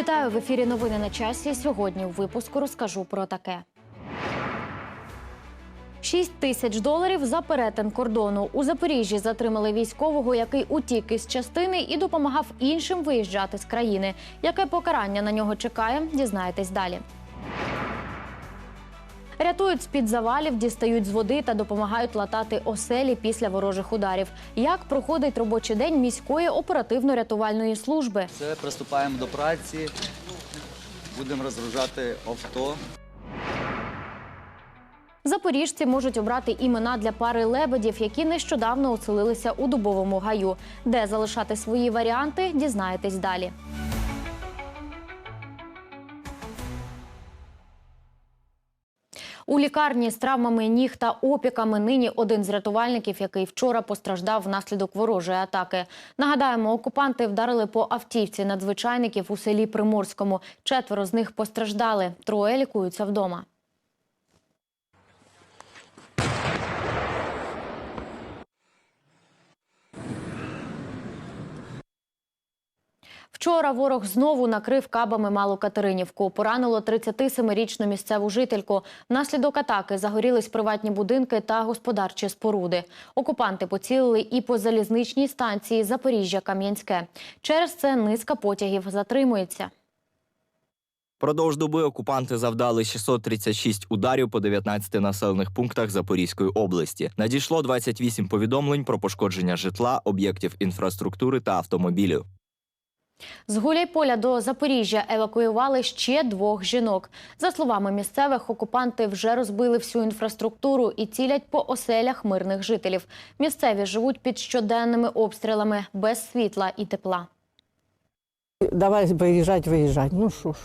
Вітаю в ефірі. Новини на часі. Сьогодні у випуску розкажу про таке. 6 тисяч доларів за перетин кордону. У Запоріжжі затримали військового, який утік із частини і допомагав іншим виїжджати з країни. Яке покарання на нього чекає, дізнаєтесь далі. Рятують з-під завалів, дістають з води та допомагають латати оселі після ворожих ударів. Як проходить робочий день міської оперативно-рятувальної служби? Все, приступаємо до праці. Будемо розгружати авто. Запоріжці можуть обрати імена для пари лебедів, які нещодавно оселилися у дубовому гаю. Де залишати свої варіанти, дізнаєтесь далі. У лікарні з травмами ніг та опіками нині один з рятувальників, який вчора постраждав внаслідок ворожої атаки. Нагадаємо, окупанти вдарили по автівці надзвичайників у селі Приморському. Четверо з них постраждали. Троє лікуються вдома. Вчора ворог знову накрив кабами Малу Катеринівку. Поранило 37-річну місцеву жительку. Внаслідок атаки загорілись приватні будинки та господарчі споруди. Окупанти поцілили і по залізничній станції Запоріжжя-Кам'янське. Через це низка потягів затримується. Продовж доби окупанти завдали 636 ударів по 19 населених пунктах Запорізької області. Надійшло 28 повідомлень про пошкодження житла, об'єктів інфраструктури та автомобілів. З Гуляйполя до Запоріжжя евакуювали ще двох жінок. За словами місцевих, окупанти вже розбили всю інфраструктуру і цілять по оселях мирних жителів. Місцеві живуть під щоденними обстрілами без світла і тепла. Давай виїжджати, виїжджати. Ну що ж,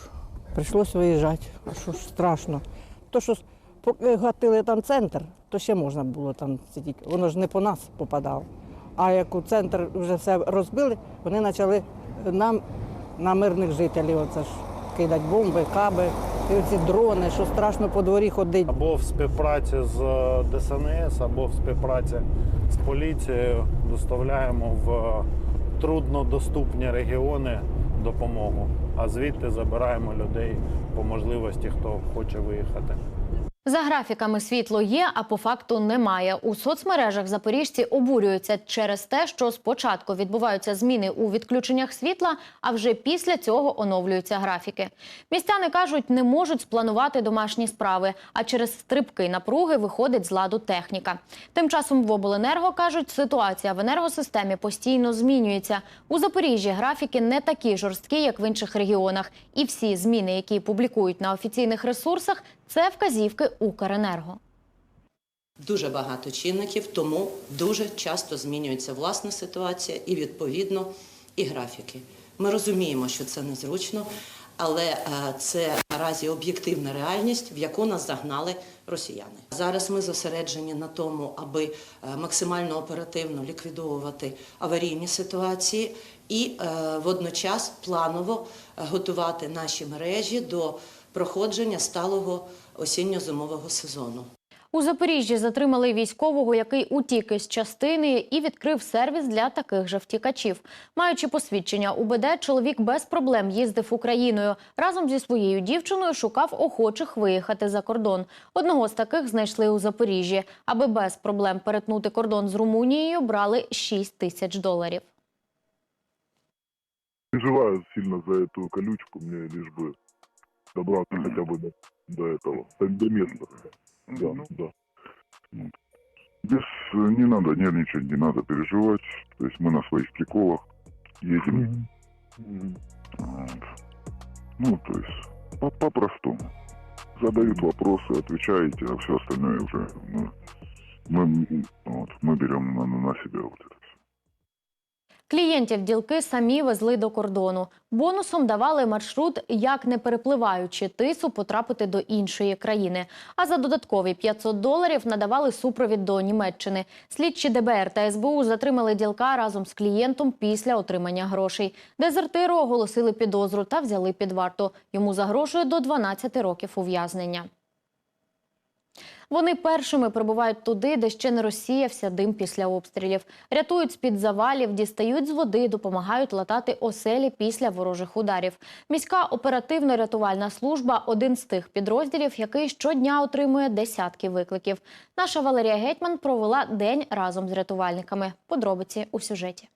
прийшлось виїжджати. Що ж страшно. То, що поки гатили там центр, то ще можна було там сидіти. Воно ж не по нас попадало. А як у центр вже все розбили, вони почали нам, на мирних жителів, оце ж кидати бомби, каби, і оці дрони, що страшно по дворі ходити. Або в співпраці з е, ДСНС, або в співпраці з поліцією доставляємо в труднодоступні регіони допомогу, а звідти забираємо людей по можливості, хто хоче виїхати. За графіками світло є, а по факту немає. У соцмережах запоріжці обурюються через те, що спочатку відбуваються зміни у відключеннях світла, а вже після цього оновлюються графіки. Містяни кажуть, не можуть спланувати домашні справи, а через стрибки напруги виходить з ладу техніка. Тим часом в обленерго кажуть, ситуація в енергосистемі постійно змінюється. У Запоріжжі графіки не такі жорсткі, як в інших регіонах. І всі зміни, які публікують на офіційних ресурсах, це вказівки Укренерго. Дуже багато чинників, тому дуже часто змінюється власна ситуація і відповідно і графіки. Ми розуміємо, що це незручно, але е, це наразі об'єктивна реальність, в яку нас загнали росіяни. Зараз ми зосереджені на тому, аби е, максимально оперативно ліквідовувати аварійні ситуації і е, водночас планово готувати наші мережі до проходження сталого осінньо-зимового сезону. У Запоріжжі затримали військового, який утік із частини і відкрив сервіс для таких же втікачів. Маючи посвідчення УБД, чоловік без проблем їздив Україною. Разом зі своєю дівчиною шукав охочих виїхати за кордон. Одного з таких знайшли у Запоріжжі. Аби без проблем перетнути кордон з Румунією, брали 6 тисяч доларів. переживаю сильно за эту колючку, мне лишь бы добраться хотя бы до, до этого, до, места. Да, да. Вот. Без, э, не надо нервничать, не надо переживать. То есть мы на своих приколах едем. Вот. Ну, то есть по- по-простому. Задают вопросы, отвечаете, а все остальное уже ну, мы, вот, мы берем на, на себя вот это. Клієнтів ділки самі везли до кордону. Бонусом давали маршрут, як не перепливаючи тису, потрапити до іншої країни. А за додаткові 500 доларів надавали супровід до Німеччини. Слідчі ДБР та СБУ затримали ділка разом з клієнтом після отримання грошей. Дезертиру оголосили підозру та взяли під варту. Йому загрожує до 12 років ув'язнення. Вони першими прибувають туди, де ще не розсіявся дим після обстрілів. Рятують з-під завалів, дістають з води, допомагають латати оселі після ворожих ударів. Міська оперативно-рятувальна служба один з тих підрозділів, який щодня отримує десятки викликів. Наша Валерія Гетьман провела день разом з рятувальниками. Подробиці у сюжеті.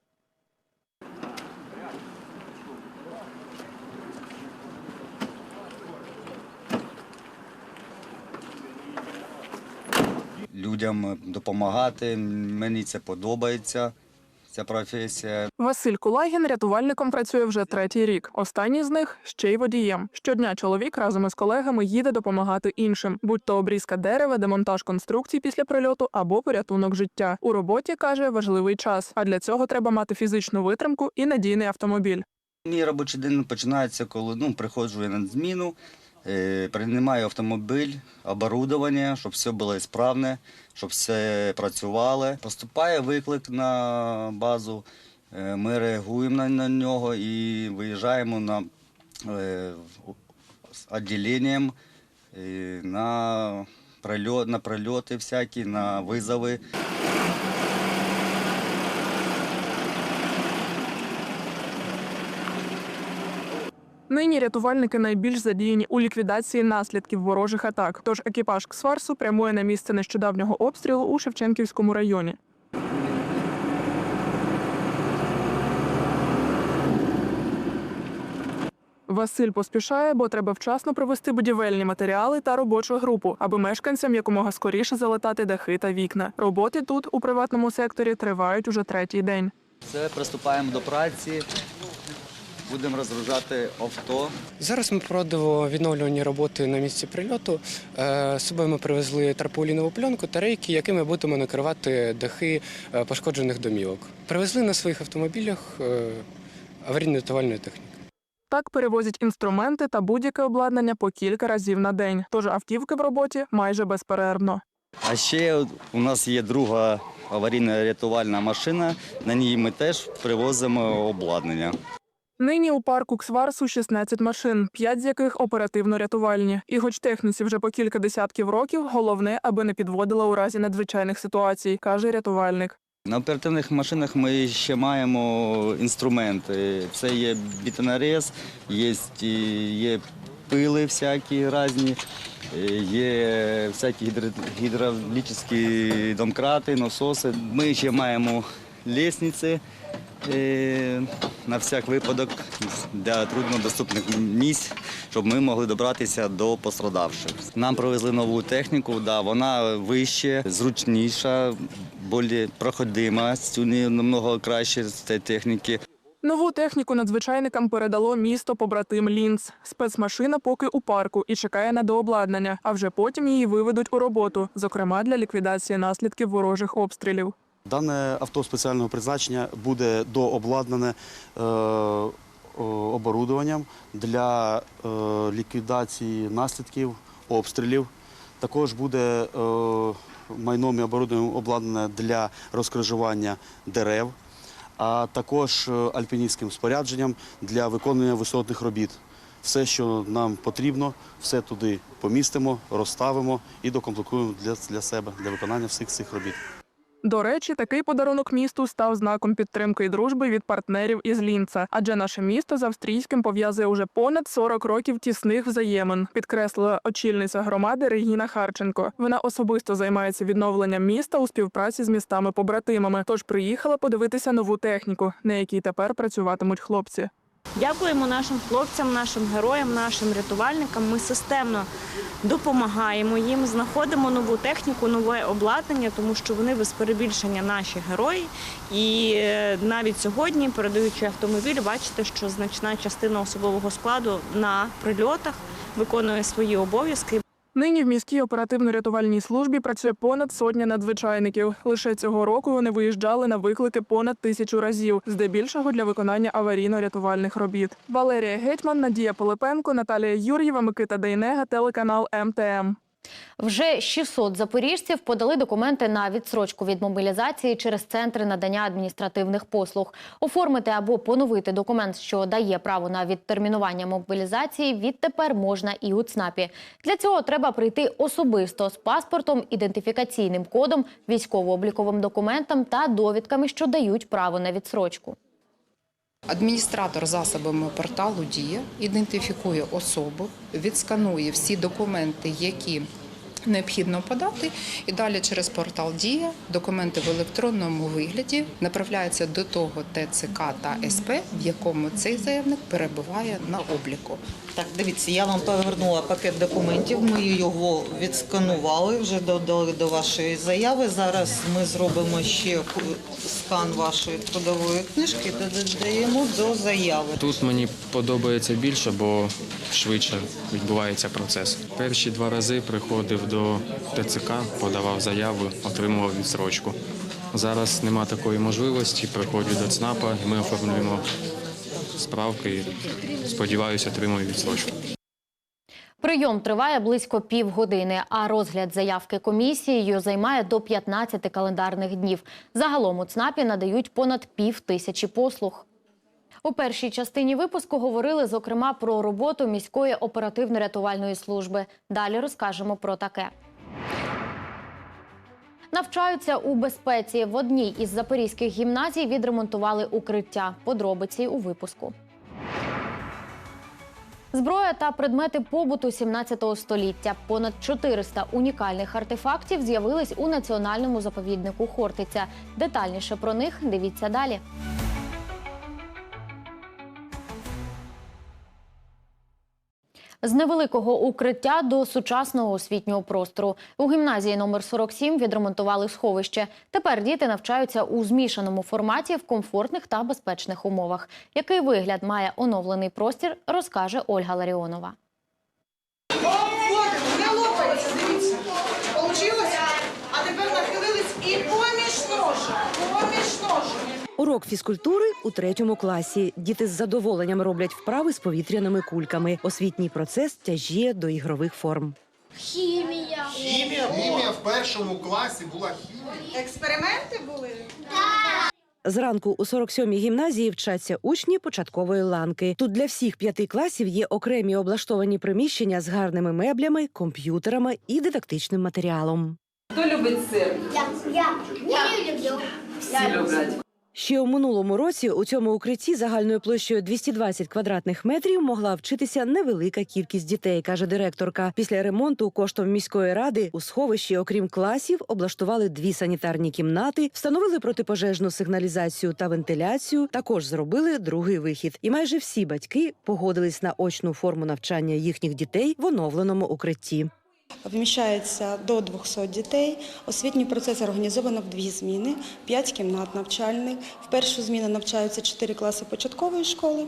Людям допомагати. Мені це подобається, ця професія. Василь Кулагін рятувальником працює вже третій рік. Останній з них ще й водієм. Щодня чоловік разом із колегами їде допомагати іншим, будь то обрізка дерева, демонтаж конструкцій після прильоту або порятунок життя. У роботі каже важливий час. А для цього треба мати фізичну витримку і надійний автомобіль. Мій робочий день починається, коли ну, приходжу я на зміну, е, приймаю автомобіль, оборудовання, щоб все було справне, щоб все працювало. Поступає виклик на базу, е, ми реагуємо на, нього і виїжджаємо на е, відділенням е, на прильоти всякі, на визови. Нині рятувальники найбільш задіяні у ліквідації наслідків ворожих атак. Тож екіпаж Ксварсу прямує на місце нещодавнього обстрілу у Шевченківському районі. Василь поспішає, бо треба вчасно привезти будівельні матеріали та робочу групу, аби мешканцям якомога скоріше залатати дахи та вікна. Роботи тут у приватному секторі тривають уже третій день. Все, приступаємо до праці, будемо розгружати авто. Зараз ми проводимо відновлювані роботи на місці прильоту. Е, З собою ми привезли тарпаулінову пленку та рейки, якими будемо накривати дахи е, пошкоджених домівок. Привезли на своїх автомобілях е, аварійно-рятувальної техніки. Так перевозять інструменти та будь-яке обладнання по кілька разів на день. Тож автівки в роботі майже безперервно. А ще у нас є друга аварійна рятувальна машина. На ній ми теж привозимо обладнання. Нині у парку Ксварсу 16 машин, 5 з яких оперативно-рятувальні. І хоч техніці вже по кілька десятків років, головне, аби не підводила у разі надзвичайних ситуацій, каже рятувальник. На оперативних машинах ми ще маємо інструменти. Це є бітонарез, є, є пили всякі різні, є всякі гідравлічні домкрати, насоси. Ми ще маємо лісниці е, на всяк випадок для труднодоступних місць, щоб ми могли добратися до пострадавших. Нам привезли нову техніку, да, вона вище, зручніша, більш проходима, стюни намного краще з цієї техніки. Нову техніку надзвичайникам передало місто побратим Лінц. Спецмашина поки у парку і чекає на дообладнання, а вже потім її виведуть у роботу, зокрема для ліквідації наслідків ворожих обстрілів. Дане авто спеціального призначення буде дообладнане е, оборудованням для е, ліквідації наслідків обстрілів. Також буде е, майном і оборудованням обладнане для розкрижування дерев, а також альпіністським спорядженням для виконання висотних робіт. Все, що нам потрібно, все туди помістимо, розставимо і докомплектуємо для, для себе для виконання всіх цих робіт. До речі, такий подарунок місту став знаком підтримки і дружби від партнерів із Лінца, адже наше місто з австрійським пов'язує уже понад 40 років тісних взаємин, підкреслила очільниця громади Регіна Харченко. Вона особисто займається відновленням міста у співпраці з містами-побратимами. Тож приїхала подивитися нову техніку, на якій тепер працюватимуть хлопці. Дякуємо нашим хлопцям, нашим героям, нашим рятувальникам. Ми системно допомагаємо їм, знаходимо нову техніку, нове обладнання, тому що вони без перебільшення наші герої. І е, навіть сьогодні, передаючи автомобіль, бачите, що значна частина особового складу на прильотах виконує свої обов'язки. Нині в міській оперативно-рятувальній службі працює понад сотня надзвичайників. Лише цього року вони виїжджали на виклики понад тисячу разів, здебільшого для виконання аварійно-рятувальних робіт. Валерія Гетьман, Надія Полипенко, Наталія Юр'єва, Микита Дейнега, телеканал МТМ. Вже 600 запоріжців подали документи на відсрочку від мобілізації через центри надання адміністративних послуг. Оформити або поновити документ, що дає право на відтермінування мобілізації, відтепер можна і у ЦНАПі. Для цього треба прийти особисто з паспортом, ідентифікаційним кодом, військово-обліковим документом та довідками, що дають право на відсрочку. Адміністратор засобами порталу Дія ідентифікує особу, відсканує всі документи, які необхідно подати, і далі через портал Дія документи в електронному вигляді направляються до того ТЦК та СП, в якому цей заявник перебуває на обліку. Так, дивіться, я вам повернула пакет документів. Ми його відсканували, вже додали до вашої заяви. Зараз ми зробимо ще скан вашої трудової книжки та додаємо до заяви. Тут мені подобається більше, бо швидше відбувається процес. Перші два рази приходив до ТЦК, подавав заяву, отримував відсрочку. Зараз нема такої можливості. Приходжу до ЦНАПа, ми оформлюємо справки. і, Сподіваюся, отримую відсрочку. Прийом триває близько півгодини, а розгляд заявки комісією займає до 15 календарних днів. Загалом у ЦНАПі надають понад пів тисячі послуг. У першій частині випуску говорили, зокрема, про роботу міської оперативно-рятувальної служби. Далі розкажемо про таке. Навчаються у безпеці. В одній із запорізьких гімназій відремонтували укриття. Подробиці у випуску. Зброя та предмети побуту 17 століття. Понад 400 унікальних артефактів з'явились у національному заповіднику Хортиця. Детальніше про них дивіться далі. З невеликого укриття до сучасного освітнього простору у гімназії номер 47 відремонтували сховище. Тепер діти навчаються у змішаному форматі в комфортних та безпечних умовах. Який вигляд має оновлений простір, розкаже Ольга Ларіонова. Не лопається, дивіться. Получилось? А тепер нахилились і поміж ножа. Поміж ножа. Урок фізкультури у третьому класі. Діти з задоволенням роблять вправи з повітряними кульками. Освітній процес тяжіє до ігрових форм. Хімія. Хімія, хімія в першому класі була хімія. Експерименти були? Зранку у 47-й гімназії вчаться учні початкової ланки. Тут для всіх п'яти класів є окремі облаштовані приміщення з гарними меблями, комп'ютерами і дидактичним матеріалом. Хто любить сир? Я. Я. Я люблю. Всі люблять. Ще у минулому році у цьому укритті загальною площею 220 квадратних метрів могла вчитися невелика кількість дітей, каже директорка. Після ремонту коштом міської ради у сховищі, окрім класів, облаштували дві санітарні кімнати, встановили протипожежну сигналізацію та вентиляцію. Також зробили другий вихід. І майже всі батьки погодились на очну форму навчання їхніх дітей в оновленому укритті. Вміщається до 200 дітей. Освітній процес організовано в дві зміни, 5 кімнат навчальних. В першу зміну навчаються 4 класи початкової школи,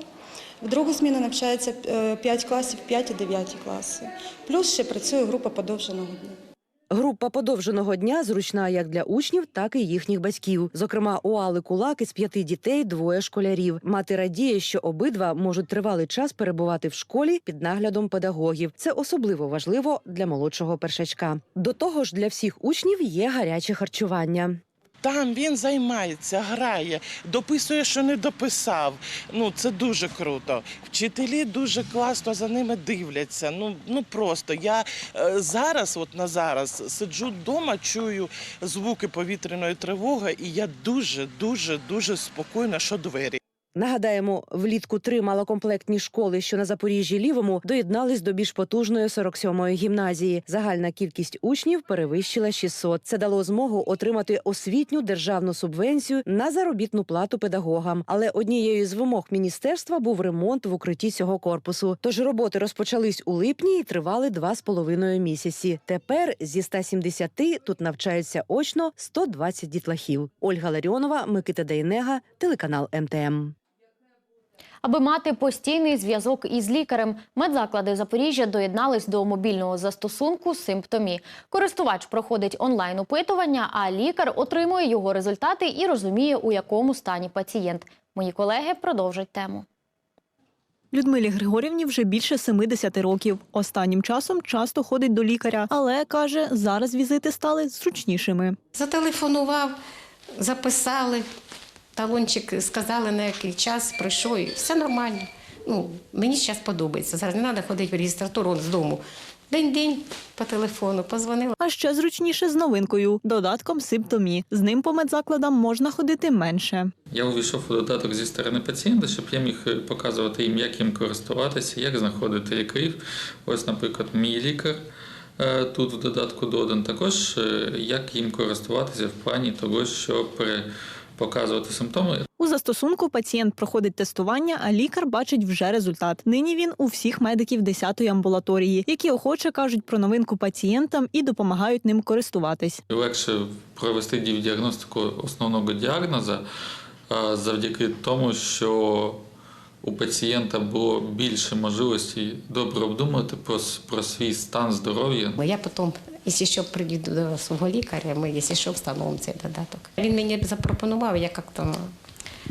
в другу зміну навчається 5 класів, 5 і 9 класи. Плюс ще працює група подовженого дня. Група подовженого дня зручна як для учнів, так і їхніх батьків. Зокрема, у Али Кулак із п'яти дітей двоє школярів. Мати радіє, що обидва можуть тривалий час перебувати в школі під наглядом педагогів. Це особливо важливо для молодшого першачка. До того ж, для всіх учнів є гаряче харчування. Там він займається, грає, дописує, що не дописав. Ну це дуже круто. Вчителі дуже класно за ними дивляться. Ну ну просто я е, зараз, от на зараз, сиджу вдома, чую звуки повітряної тривоги, і я дуже, дуже, дуже спокійна, що двері. Нагадаємо, влітку три малокомплектні школи, що на Запоріжжі лівому, доєднались до більш потужної 47-ї гімназії. Загальна кількість учнів перевищила 600. Це дало змогу отримати освітню державну субвенцію на заробітну плату педагогам. Але однією з вимог міністерства був ремонт в укритті цього корпусу. Тож роботи розпочались у липні і тривали два з половиною місяці. Тепер зі 170 тут навчаються очно 120 дітлахів. Ольга Ларіонова, Микита Дейнега, телеканал МТМ. Аби мати постійний зв'язок із лікарем, медзаклади Запоріжжя доєднались до мобільного застосунку Симптомі. Користувач проходить онлайн-опитування, а лікар отримує його результати і розуміє, у якому стані пацієнт. Мої колеги продовжать тему. Людмилі Григорівні вже більше 70 років. Останнім часом часто ходить до лікаря, але каже, зараз візити стали зручнішими. Зателефонував, записали, талончик сказали на який час, прийшов і все нормально. Ну, мені зараз подобається. Зараз не треба ходити в реєстратуру з дому. День-день по телефону позвонила. А ще зручніше з новинкою додатком Симптомі. З ним по медзакладам можна ходити менше. Я увійшов у додаток зі сторони пацієнта, щоб я міг е, показувати їм, як їм користуватися, як знаходити лікарів. Ось, наприклад, мій лікар е, тут в додатку додан. Також е, як їм користуватися в плані того, щоб е, показувати симптоми. У застосунку пацієнт проходить тестування, а лікар бачить вже результат. Нині він у всіх медиків 10-ї амбулаторії, які охоче кажуть про новинку пацієнтам і допомагають ним користуватись. Легше провести діагностику основного діагноза завдяки тому, що у пацієнта було більше можливостей добре обдумати про, про свій стан здоров'я. Я потім, якщо що, приїду до свого лікаря, ми, якщо що, встановимо цей додаток. Він мені запропонував, я як-то.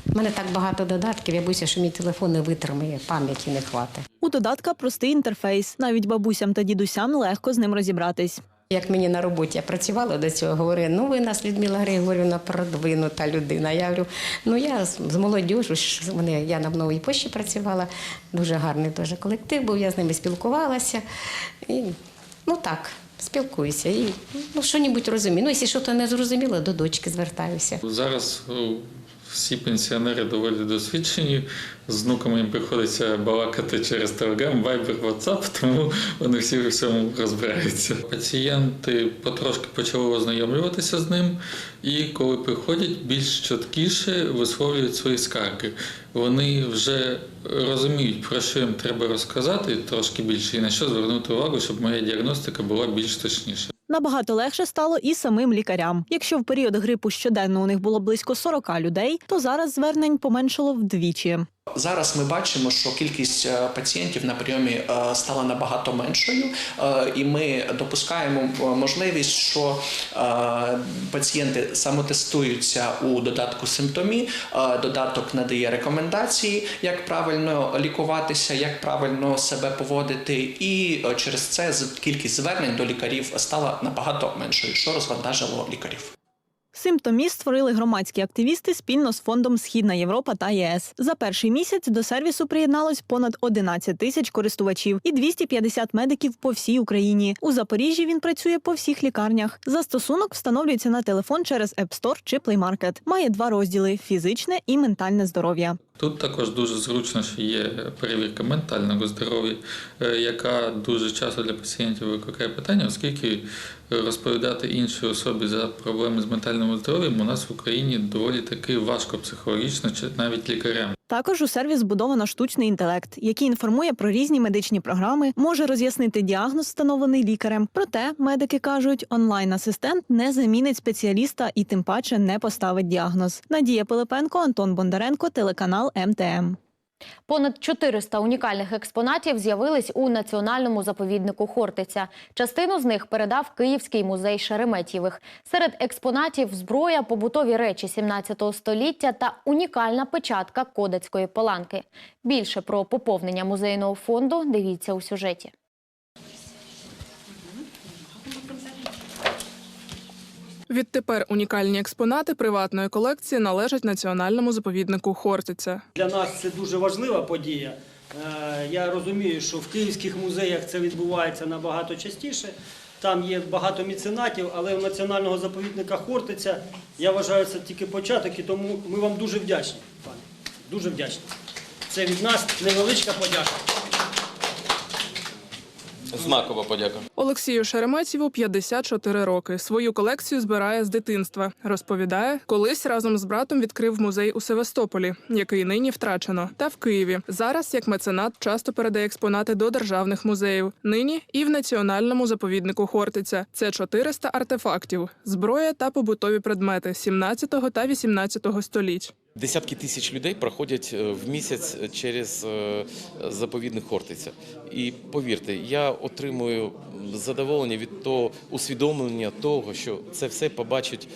У мене так багато додатків, я боюся, що мій телефон не витримає, пам'яті не хватить. У додатка простий інтерфейс. Навіть бабусям та дідусям легко з ним розібратись. Як мені на роботі я працювала до цього, говорили, ну ви нас, Людмила Григорівна, продвинута людина. Я говорю, ну я з молодіжу, ж я на новій пошті працювала, дуже гарний теж колектив був, я з ними спілкувалася. І, ну так, спілкуюся. І ну, що-небудь розумію. Ну, якщо щось не зрозуміло, до дочки звертаюся. Зараз о, всі пенсіонери доволі досвідчені. З внуками їм приходиться балакати через Telegram, Viber, WhatsApp, тому вони всі у всьому розбираються. Пацієнти потрошки почали ознайомлюватися з ним, і коли приходять, більш чіткіше висловлюють свої скарги. Вони вже розуміють, про що їм треба розказати трошки більше і на що звернути увагу, щоб моя діагностика була більш точніша. Набагато легше стало і самим лікарям. Якщо в період грипу щоденно у них було близько 40 людей, то зараз звернень поменшало вдвічі. Зараз ми бачимо, що кількість е, пацієнтів на прийомі е, стала набагато меншою, е, і ми допускаємо можливість, що пацієнти самотестуються у додатку симптомі. Додаток надає рекомендації, як правильно лікуватися, як правильно себе поводити, і через це кількість звернень до лікарів стала набагато меншою, що розвантажило лікарів. Симптомі створили громадські активісти спільно з фондом Східна Європа та ЄС. За перший місяць до сервісу приєдналось понад 11 тисяч користувачів і 250 медиків по всій Україні. У Запоріжжі він працює по всіх лікарнях. Застосунок встановлюється на телефон через App Store чи Play Market. Має два розділи: фізичне і ментальне здоров'я. Тут також дуже зручно, що є перевірка ментального здоров'я, е, яка дуже часто для пацієнтів викликає питання, оскільки розповідати іншій особі за проблеми з ментальним здоров'ям у нас в Україні доволі таки важко психологічно, чи навіть лікарям. Також у сервіс збудовано штучний інтелект, який інформує про різні медичні програми, може роз'яснити діагноз, встановлений лікарем. Проте медики кажуть, онлайн-асистент не замінить спеціаліста і тим паче не поставить діагноз. Надія Пилипенко, Антон Бондаренко, телеканал МТМ. Понад 400 унікальних експонатів з'явились у національному заповіднику Хортиця. Частину з них передав Київський музей Шереметьєвих. Серед експонатів зброя, побутові речі 17 століття та унікальна печатка Кодацької паланки. Більше про поповнення музейного фонду дивіться у сюжеті. Відтепер унікальні експонати приватної колекції належать національному заповіднику Хортиця. Для нас це дуже важлива подія. Е, Я розумію, що в київських музеях це відбувається набагато частіше. Там є багато меценатів, але у національного заповідника Хортиця я вважаю це тільки початок, і тому ми вам дуже вдячні, пане. Дуже вдячні. Це від нас невеличка подяка. Знакова подяка. Олексію Шереметьєву 54 роки. Свою колекцію збирає з дитинства. Розповідає, колись разом з братом відкрив музей у Севастополі, який нині втрачено, та в Києві. Зараз як меценат часто передає експонати до державних музеїв. Нині і в національному заповіднику Хортиця. Це 400 артефактів, зброя та побутові предмети 17 та 18 століть. Десятки тисяч людей проходять е, в місяць через е, заповідник Хортиця. І повірте, я отримую задоволення від того усвідомлення того, що це все побачать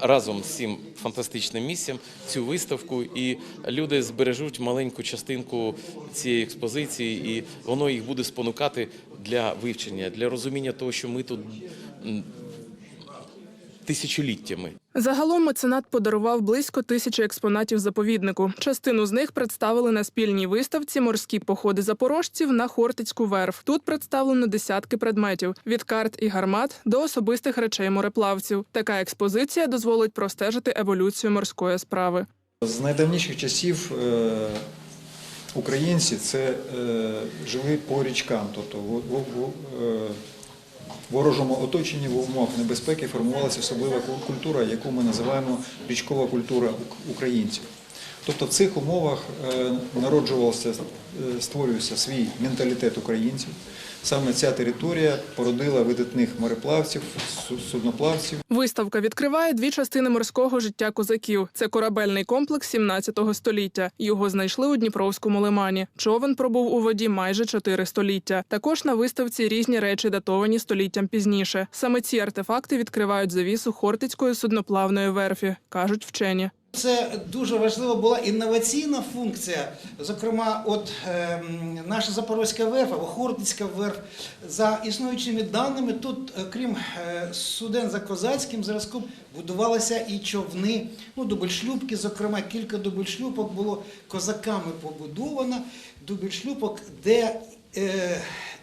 разом з цим фантастичним місцем, цю виставку, і люди збережуть маленьку частинку цієї експозиції, і воно їх буде спонукати для вивчення, для розуміння того, що ми тут тисячоліттями. Загалом меценат подарував близько тисячі експонатів заповіднику. Частину з них представили на спільній виставці Морські походи запорожців на Хортицьку верф. Тут представлено десятки предметів від карт і гармат до особистих речей мореплавців. Така експозиція дозволить простежити еволюцію морської справи. З найдавніших часів е, українці це е, жили по річкам, тобто в, в, в е, ворожому оточенні в умовах небезпеки формувалася особлива культура, яку ми називаємо річкова культура українців. Тобто в цих умовах е, народжувався, е, створювався свій менталітет українців. Саме ця територія породила видатних мореплавців, судноплавців. Виставка відкриває дві частини морського життя козаків. Це корабельний комплекс 17 століття. Його знайшли у Дніпровському лимані. Човен пробув у воді майже чотири століття. Також на виставці різні речі датовані століттям пізніше. Саме ці артефакти відкривають завісу Хортицької судноплавної верфі, кажуть вчені. Це дуже важлива була інноваційна функція. Зокрема, от ем, наша Запорозька верф або Хортицька верф. За існуючими даними, тут, е, крім е, суден за козацьким зразком, будувалися і човни, ну, дубельшлюпки, зокрема, кілька дубельшлюпок було козаками побудовано. Дубельшлюпок, де е,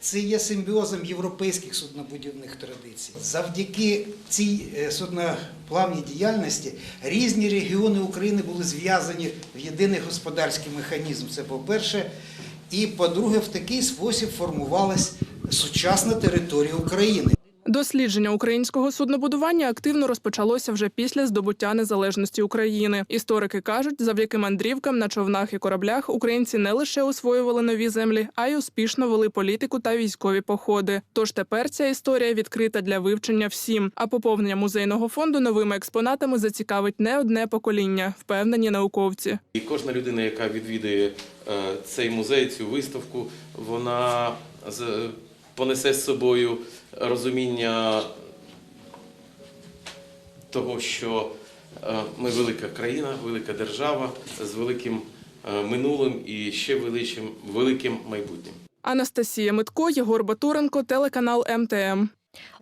це є симбіозом європейських суднобудівних традицій. Завдяки цій е, судноплавній діяльності різні регіони України були зв'язані в єдиний господарський механізм. Це по-перше. І по-друге, в такий спосіб формувалась сучасна територія України. Дослідження українського суднобудування активно розпочалося вже після здобуття незалежності України. Історики кажуть, завдяки мандрівкам на човнах і кораблях українці не лише освоювали нові землі, а й успішно вели політику та військові походи. Тож тепер ця історія відкрита для вивчення всім. А поповнення музейного фонду новими експонатами зацікавить не одне покоління, впевнені науковці. І кожна людина, яка відвідує е, цей музей, цю виставку, вона понесе з собою розуміння того, що е, ми велика країна, велика держава з великим е, минулим і ще величим, великим майбутнім. Анастасія Митко, Єгор Батуренко, телеканал МТМ.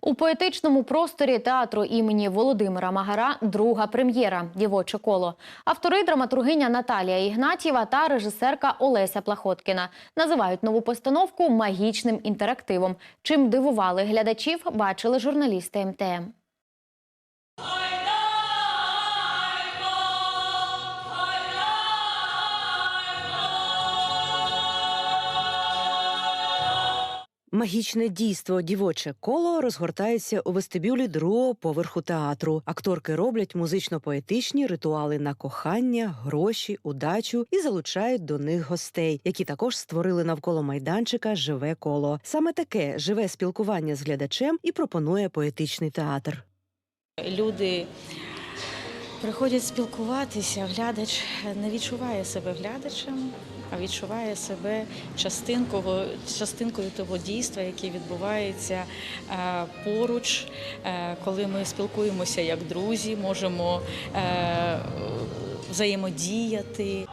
У поетичному просторі театру імені Володимира Магара друга прем'єра Дівоче коло. Автори драматургиня Наталія Ігнатьєва та режисерка Олеся Плахоткіна називають нову постановку магічним інтерактивом. Чим дивували глядачів, бачили журналісти МТМ. Магічне дійство дівоче коло розгортається у вестибюлі другого поверху театру. Акторки роблять музично-поетичні ритуали на кохання, гроші, удачу і залучають до них гостей, які також створили навколо майданчика живе коло. Саме таке живе спілкування з глядачем і пропонує поетичний театр. Люди приходять спілкуватися, глядач не відчуває себе глядачем, а відчуває себе частинкою, частинкою того дійства, яке відбувається е, поруч, е, коли ми спілкуємося як друзі, можемо е, взаємодіяти.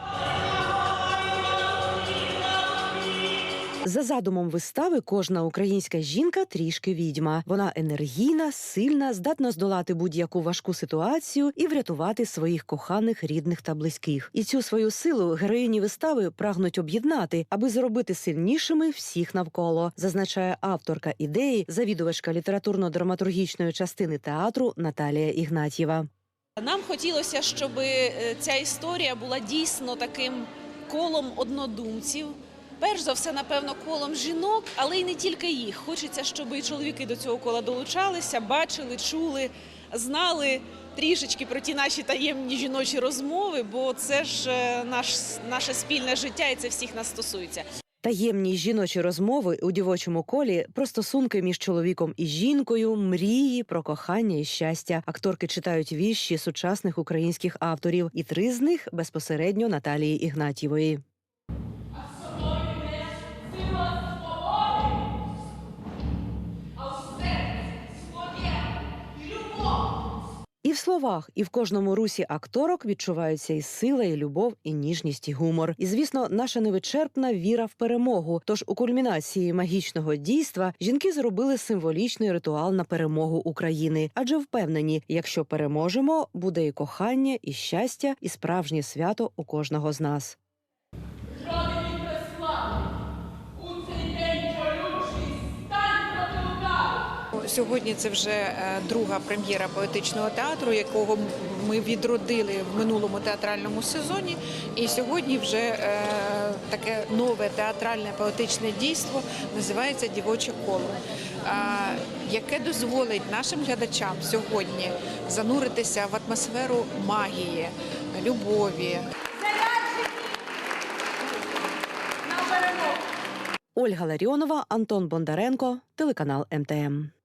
За задумом вистави, кожна українська жінка трішки відьма. Вона енергійна, сильна, здатна здолати будь-яку важку ситуацію і врятувати своїх коханих, рідних та близьких. І цю свою силу героїні вистави прагнуть об'єднати, аби зробити сильнішими всіх навколо, зазначає авторка ідеї, завідувачка літературно-драматургічної частини театру Наталія Ігнатьєва. Нам хотілося, щоб е, ця історія була дійсно таким колом однодумців. Перш за все, напевно, колом жінок, але й не тільки їх. Хочеться, щоб і чоловіки до цього кола долучалися, бачили, чули, знали трішечки про ті наші таємні жіночі розмови, бо це ж е, наш, наше спільне життя і це всіх нас стосується. Таємні жіночі розмови у дівочому колі про стосунки між чоловіком і жінкою, мрії про кохання і щастя. Акторки читають вірші сучасних українських авторів, і три з них безпосередньо Наталії Ігнатівої. В словах, і в кожному русі акторок відчуваються і сила, і любов, і ніжність, і гумор. І звісно, наша невичерпна віра в перемогу. Тож у кульмінації магічного дійства жінки зробили символічний ритуал на перемогу України, адже впевнені, якщо переможемо, буде і кохання, і щастя, і справжнє свято у кожного з нас. Сьогодні це вже е, друга прем'єра поетичного театру, якого ми відродили в минулому театральному сезоні. І сьогодні вже е, таке нове театральне поетичне дійство називається Дівоче коло, е, яке дозволить нашим глядачам сьогодні зануритися в атмосферу магії, любові, Ольга Ларіонова, Антон Бондаренко, телеканал МТМ.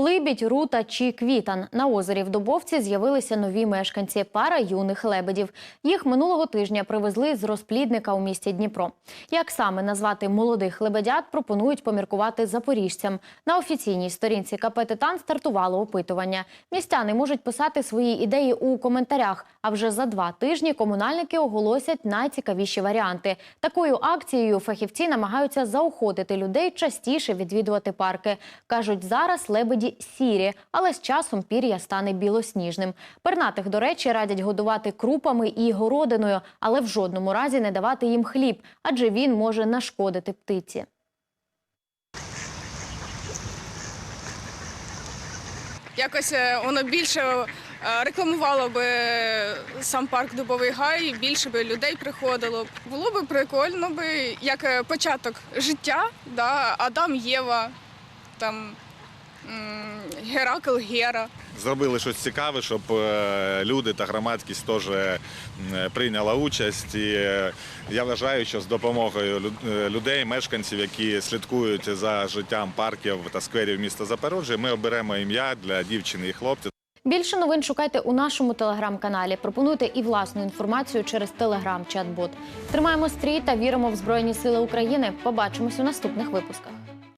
Либідь, рута чи квітан на озері в Дубовці з'явилися нові мешканці пара юних лебедів. Їх минулого тижня привезли з розплідника у місті Дніпро. Як саме назвати молодих лебедят, пропонують поміркувати запоріжцям. На офіційній сторінці КП «Титан» стартувало опитування. Містяни можуть писати свої ідеї у коментарях. А вже за два тижні комунальники оголосять найцікавіші варіанти. Такою акцією фахівці намагаються заохотити людей частіше відвідувати парки. кажуть, зараз лебеді сірі, але з часом пір'я стане білосніжним. Пернатих, до речі, радять годувати крупами і городиною, але в жодному разі не давати їм хліб, адже він може нашкодити птиці. якось е, воно більше е, рекламувало би сам парк Дубовий Гай, більше би людей приходило. Було б прикольно би, як е, початок життя, да, Адам Єва, там Геракл Гера. зробили щось цікаве, щоб е, люди та громадськість теж е, прийняла участь. І е, я вважаю, що з допомогою лю- людей, мешканців, які слідкують за життям парків та скверів міста Запоріжжя, ми оберемо ім'я для дівчини і хлопця. Більше новин шукайте у нашому телеграм-каналі. Пропонуйте і власну інформацію через телеграм-чат-бот. Тримаємо стрій та віримо в Збройні Сили України. Побачимось у наступних випусках.